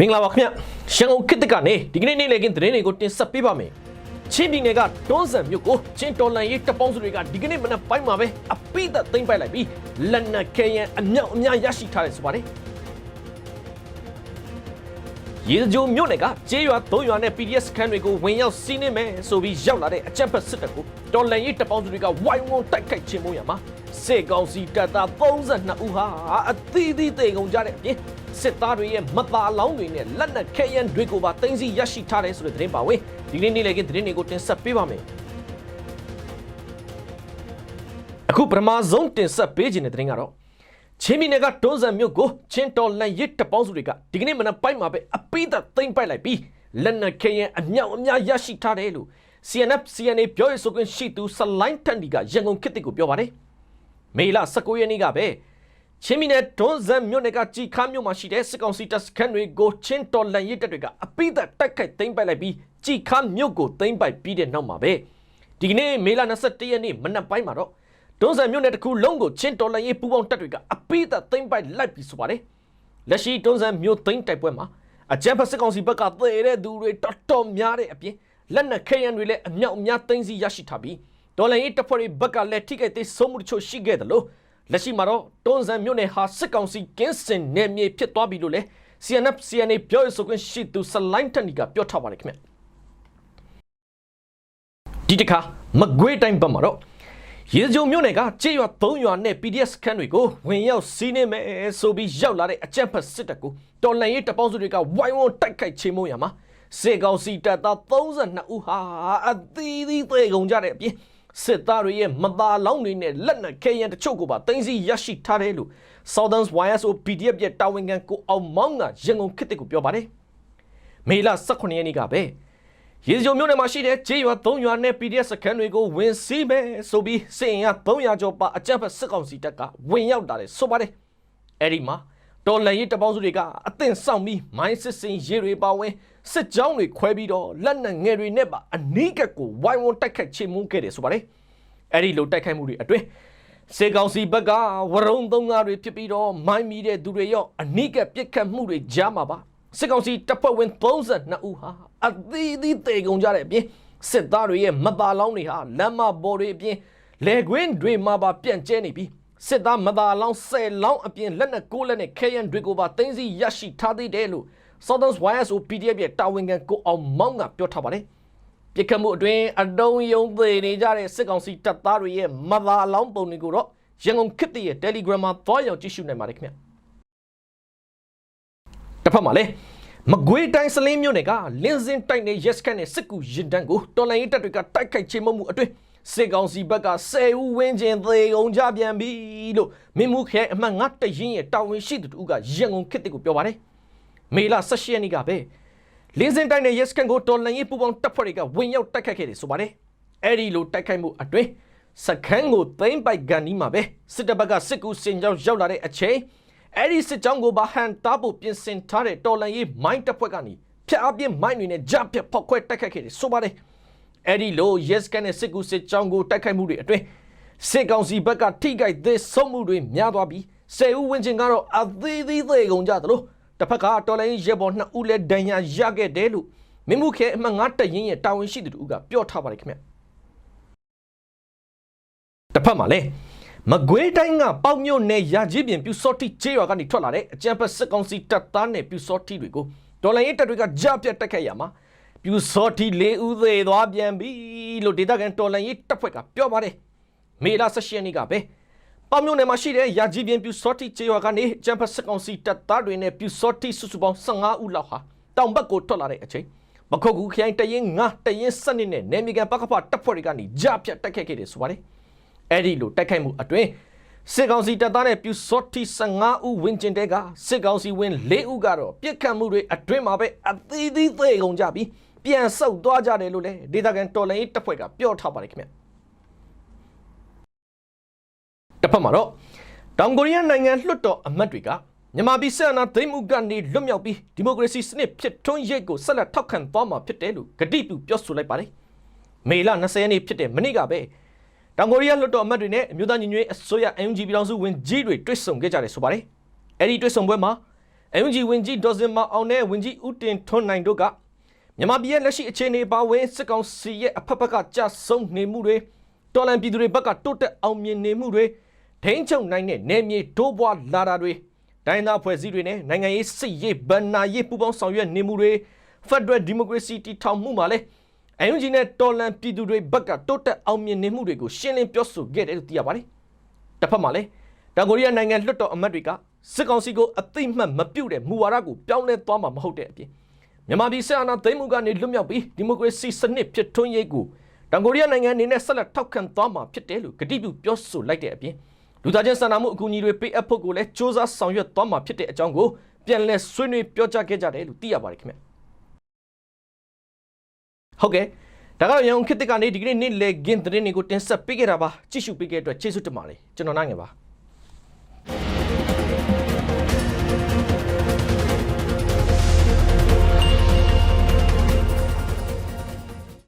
မင်္ဂလာပါခင်ဗျရန်ကုန်ခေတ်သစ်ကနေဒီကနေ့နေ့လည်ခင်းသတင်းတွေကိုတင်ဆက်ပေးပါမယ်ချင်းပြည်နယ်ကတွန်းဆန်မြို့ကိုချင်းတော်လန်ရေးတပ်ပေါင်းစုတွေကဒီကနေ့မနက်ပိုင်းမှာပဲအပိသက်သိမ်းပိုက်လိုက်ပြီးလက်နက်ခဲယံအမြောက်အများရရှိထားတယ်ဆိုပါတယ်ရေစကြိုမြို့နယ်ကကျေးရွာ၃ရွာနဲ့ PDF စခန်းတွေကိုဝင်ရောက်စီးနင်းမယ်ဆိုပြီးရောက်လာတဲ့အကြမ်းဖက်စစ်တပ်ကိုတော်လန်ရေးတပ်ပေါင်းစုတွေကဝိုင်းဝန်းတိုက်ခိုက်ခြင်းမို့ရမှာစေကောင်စီတပ်သား32ဦးဟာအသီးသီးတေကုန်ကြတဲ့အပြင် စစ်သားတွေရဲ့မသားလောင်းတွေနဲ့လက်နက်ခဲယမ်းတွေကိုပါတင်စီရရှိထားတယ်ဆိုတဲ့သတင်းပါဝင်ဒီနေ့နေ့လည်ကသတင်းတွေကိုတင်ဆက်ပေးပါမယ်အခုပထမဆုံးတင်ဆက်ပေးခြင်းတဲ့သတင်းကတော့ချင်းပြည်နယ်ကတွန်းဆန်မြို့ကိုချင်းတော်လန်ရစ်တပေါင်းစုတွေကဒီကနေ့မနက်ပိုင်းမှာပဲအပိသက်သိမ်းပိုက်လိုက်ပြီးလက်နက်ခဲယမ်းအမြောက်အများရရှိထားတယ်လို့ CNF CNA ပြောရေးဆိုခွင့်ရှိသူဆလိုင်းတန်ဒီကရန်ကုန်ခေတ်တစ်ကိုပြောပါတယ်မေလ19ရက်နေ့ကပဲ ချင်းပြည်နယ်တွန်းဆန်မြို့နယ်ကជីခါမြို့မှာရှိတဲ့စစ်ကောင်စီတပ်စခန်းတွေကိုချင်းတော်လန်ရစ်တပ်တွေကအပိသက်တိုက်ခိုက်သိမ်းပိုက်လိုက်ပြီးជីခါမြို့ကိုသိမ်းပိုက်ပြီးတဲ့နောက်မှာပဲဒီကနေ့မေလ21ရက်နေ့မနက်ပိုင်းမှာတော့တွန်းဆန်မြို့နယ်တစ်ခုလုံးကိုချင်းတော်လှန်ရေးပူးပေါင်းတပ်တွေကအပိသက်သိမ်းပိုက်လိုက်ပြီဆိုပါတယ်လက်ရှိတွန်းဆန်မြို့သိမ်းတိုက်ပွဲမှာအကြမ်းဖက်စစ်ကောင်စီဘက်ကသေတဲ့သူတွေတော်တော်များတဲ့အပြင်လက်နက်ခဲယမ်းတွေလည်းအမြောက်အများသိမ်းဆည်းရရှိထားပြီးတော်လှန်ရေးတပ်ဖွဲ့တွေဘက်ကလည်းထိခိုက်သေးဆုံးမှုတချို့ရှိခဲ့တယ်လို့ လက်ရှိမှာတော့တွန်းဆန်မြို့နယ်ဟာစစ်ကောင်စီကင်းစင်နယ်မြေဖြစ်သွားပြီလို့လည်း CNF CNA ပြောရေးဆိုခွင့်ရှိသူဆလိုင်းတန်ဒီကပြောထားပါတယ်ခင်ဗျဒီတခါမကွေးတိုင်းဘက်မှာတော့ရေကြုံမြို့နယ်ကကြေးရွာ၃ရွာနဲ့ PDF ခန်းတွေကိုဝင်ရောက်စီးနှင်းမယ်ဆိုပြီးရောက်လာတဲ့အကြမ်းဖက်စစ်တပ်ကိုတော်လှန်ရေးတပ်ပေါင်းစုတွေကဝိုင်းဝန်းတိုက်ခိုက်ချေမှုရမှာစေကောင်စီတပ်သား32ဦးဟာအသီးသီးသေကုန်ကြတဲ့အပြင် စစ်သားတွေရဲ့မသားလောင်းတွေနဲ့လက်နက်ခဲယမ်းတချို့ကိုပါတင်စီရရှိထားတယ်လို့ Southern YSO PDF ရဲ့တာဝန်ခံကိုအောင်မောင်းကရန်ကုန်ခေတ်တစ်ကိုပြောပါတယ်မေလ18ရက်နေ့ကပဲရေစကြိုမြို့နယ်မှာရှိတဲ့ဂျေးရွာ3ရွာနဲ့ PDF စခန်းတွေကိုဝင်စီးမယ်ဆိုပြီးစစ်ရင်က300ကျော်ပါအကြမ်းဖက်စစ်ကောင်စီတပ်ကဝင်ရောက်လာတယ်ဆိုပါတယ်အဲ့ဒီမှာ တော်လန်ရေးတပေါင်းစုတွေကအသင့်ဆောင်ပြီးမိုင်းစစ်စင်ရေတွေပါဝင်စစ်ကြောင်းတွေခွဲပြီးတော့လက်နက်ငယ်တွေနဲ့ပါအနီးကပ်ကိုဝိုင်းဝန်းတိုက်ခိုက်ချေမှုခဲ့တယ်ဆိုပါတယ်အဲ့ဒီလိုတိုက်ခိုက်မှုတွေအတွင်းစေကောင်စီဘက်ကဝရုံသုံးကားတွေဖြစ်ပြီးတော့မိုင်းမီတဲ့သူတွေရောအနိကပြစ်ခတ်မှုတွေကြားမှာပါစစ်ကောင်စီတပ်ဖွဲ့ဝင်32ဦးဟာအသီးသီးတေကုန်ကြတဲ့အပြင်စစ်သားတွေရဲ့မသားလောင်းတွေဟာလမ်းမပေါ်တွေအပြင်လေကွင်းတွေမှာပါပြန့်ကျဲနေပြီး စစ်သားမသားလောင်း10လောင်းအပြင်လက်နက်ကိုလက်နဲ့ခဲယံတွေကိုပါတင်းစီရရှိထားသေးတယ်လို့ Southern YSO PDF ရဲ့တာဝန်ခံကိုအောင်မောင်းကပြောထားပါတယ်ပြစ်ခတ်မှုအတွင်းအတုံးယုံသေးနေကြတဲ့စစ်ကောင်စီတပ်သားတွေရဲ့မသားလောင်းပုံတွေကိုတော့ရန်ကုန်ခေတ်တရဲ့ Telegram မှာသွားရောက်ကြည့်ရှုနိုင်ပါတယ်ခင်ဗျတစ်ဖက်မှာလည်းမကွေးတိုင်းစလင်းမြို့နယ်ကလင်းစင်တိုက်နယ်ရက်စခန်းနဲ့စစ်ကူရင်တန်းကိုတော်လိုင်းရေးတပ်တွေကတိုက်ခိုက်ချေမှုမှုအတွင်း စစ်ကောင်စီဘက်က10ဦးဝင်းကျင်သေကုန်ကြပြန်ပြီလို့မင်းမှုခဲအမှတ်9တရင်ရဲ့တာဝန်ရှိသူတို့ကရန်ကုန်ခေတ်ကိုပြောပါတယ်မေလ18ရက်နေ့ကပဲလင်းစင်တိုက်နယ်ရက်စခန်းကိုတော်လိုင်းရေးပူပေါင်းတပ်ဖွဲ့တွေကဝင်ရောက်တိုက်ခိုက်ခဲ့တယ်ဆိုပါတယ်အဲ့ဒီလိုတိုက်ခိုက်မှုအတွင်းစခန်းကိုသိမ်းပိုက်ကန်ဒီမှာပဲစစ်တပ်ဘက်ကစစ်ကူစင်ကြောင်းရောက်လာတဲ့အချိန်အဲ့ဒီစစ်ကြောင်းကိုဘာဟန်တာဖို့ပြင်ဆင်ထားတဲ့တော်လန်ရေးမိုင်းတပ်ဖွဲ့ကနေဖျက်အပြစ်မိုင်းတွေနဲ့ဂျပ်ဖျက်ဖောက်ခွဲတိုက်ခိုက်ခဲ့တယ်ဆိုပါတယ် အဲ့ဒီလို yes ကန်နဲ့စစ်ကူစစ်ကြောင်းကိုတိုက်ခိုက်မှုတွေအတွင်းစစ်ကောင်စီဘက်ကထိခိုက်သေးဆုံးမှုတွေများသွားပြီးဆယ်ဦးဝင်းချင်းကတော့အသေးသေးသေးကုန်ကြသလိုတစ်ဖက်ကတော်လိုင်းရဲဘော်နှစ်ဦးလည်းဒဏ်ရာရခဲ့တယ်လို့မင်းမှုခဲအမှတ်9တရင်ရဲ့တာဝန်ရှိသူတို့ကပြောထားပါတယ်ခင်ဗျတစ်ဖက်မှာလည်းမကွေးတိုင်းကပေါက်မြို့နယ်ရာကြီးပြင်ပြူစောတိကျေးရွာကနေထွက်လာတဲ့အကြံဖက်စစ်ကောင်စီတပ်သားနဲ့ပြူစောတိတွေကိုဒေါ်လာရေးတပ်တွေကကြားပြတ်တက်ခဲ့ရမှာ ပြူစောတိလေးဦးသေးသွားပြန်ပြီလို့ဒေတာကန်ဒေါ်လာရေးတပ်ဖွဲ့ကပြောပါတယ်မေလ16ရက်နေ့ကပဲပေါက်မြို့နယ်မှာရှိတဲ့ရာကြီးပြင်ပြူစောတိကျေးရွာကနေအကြံဖက်စစ်ကောင်စီတပ်သားတွေနဲ့ပြူစောတိစုစုပေါင်း15ဦးလောက်ဟာတောင်ဘက်ကိုထွက်လာတဲ့အချိန်မခုတ်ကူခရိုင်တရင်9တရင်7နှစ်နဲ့နေမီကန်ပကဖတပ်ဖွဲ့တွေကနေကြားပြတ်တက်ခဲ့ခဲ့တယ်ဆိုပါတယ်အဲ့ဒီလိုတိုက်ခိုက်မှုအတွင်းစစ်ကောင်စီတပ်သားနဲ့ပြူစောတိ15ဦးဝင်းကျင်တဲ့ကစစ်ကောင်စီဝင်4ဦးကတော့ပြစ်ခတ်မှုတွေအတွင်းမှာပဲအသီးသီးသေကုန်ကြပြီး ပြန်ဆုတ်သွားကြတယ်လို့လည်းဒေတာကန်တော်လိုင်းတပ်ဖွဲ့ကပြောထားပါတယ်ခင်ဗျတစ်ဖက်မှာတော့တောင်ကိုရီးယားနိုင်ငံလွှတ်တော်အမတ်တွေကမြန်မာပြည်ဆက်အနာသိမ်းမှုကနေလွတ်မြောက်ပြီးဒီမိုကရေစီစနစ်ဖြစ်ထွန်းရိပ်ကိုဆက်လက်ထောက်ခံသွားမှာဖြစ်တယ်လို့ဂတိပြုပြောဆိုလိုက်ပါတယ်မေလ20ရက်နေ့ဖြစ်တဲ့မနေ့ကပဲတောင်ကိုရီးယားလွှတ်တော်အမတ်တွေနဲ့အမျိုးသားညီညွတ်ရေးအစိုးရ NUG ပြည်ထောင်စုဝင်ကြီးတွေတွေ့ဆုံခဲ့ကြတယ်ဆိုပါတယ်။အဲ့ဒီတွေ့ဆုံပွဲမှာ MG ဝင်ကြီးဒေါ်စင်မအောင်နဲ့ဝင်ကြီးဦးတင်ထွန်းနိုင်တို့က မြန်မာပြည်ရဲ့လက်ရှိအခြေအနေပါဝင်စစ်ကောင်စီရဲ့အဖက်ဖက်ကကြဆုံးနေမှုတွေတော်လန်ပြည်သူတွေဘက်ကတိုးတက်အောင်မြင်နေမှုတွေဒိန်းချုပ်နိုင်တဲ့နေမြေဒိုးဘွားလာတာတွေတိုင်းသားဖွဲ့စည်းတွေနဲ့နိုင်ငံရေးစစ်ရေးဗန်နာရေးပူးပေါင်းဆောင်ရွက်နေမှုတွေ Federal Democracy တည်ထောင်မှုမှာလဲအယုံကြီးနဲ့တော်လန်ပြည်သူတွေဘက်ကတိုးတက်အောင်မြင်နေမှုတွေကိုရှင်းလင်းပြောဆိုခဲ့တယ်လို့သိရပါတယ်။တစ်ဖက်မှာလည်းတောင်ကိုရီးယားနိုင်ငံလွှတ်တော်အမတ်တွေကစစ်ကောင်စီကိုအသိမှတ်မပြုတဲ့မူဝါဒကိုပြောင်းလဲသွားမှာမဟုတ်တဲ့အပြင် မြန်မာပြည်ဆက်အာဏာသိမ်းမှုကနေလွတ်မြောက်ပြီးဒီမိုကရေစီစနစ်ဖြစ်ထွန်းရေးကိုတောင်ကိုရီးယားနိုင်ငံအနေနဲ့ဆက်လက်ထောက်ခံသွားမှာဖြစ်တယ်လို့ကတိပြုပြောဆိုလိုက်တဲ့အပြင်လူသားချင်းစာနာမှုအကူအညီတွေပေးအပ်ဖို့ကိုလည်းစ조사ဆောင်ရွက်သွားမှာဖြစ်တဲ့အကြောင်းကိုပြန်လည်ဆွေးနွေးပြောကြားခဲ့ကြတယ်လို့သိရပါတယ်ခင်ဗျ။ဟုတ်ကဲ့ဒါကတော့ရန်ကုန်ခေတ်သစ်ကနေဒီကနေ့နေ့လည်ခင်းသတင်းတွေကိုတင်ဆက်ပေးခဲ့တာပါကြည့်ရှုပေးခဲ့တဲ့အတွက်ကျေးဇူးတင်ပါတယ်ကျွန်တော်နိုင်ငယ်ပါ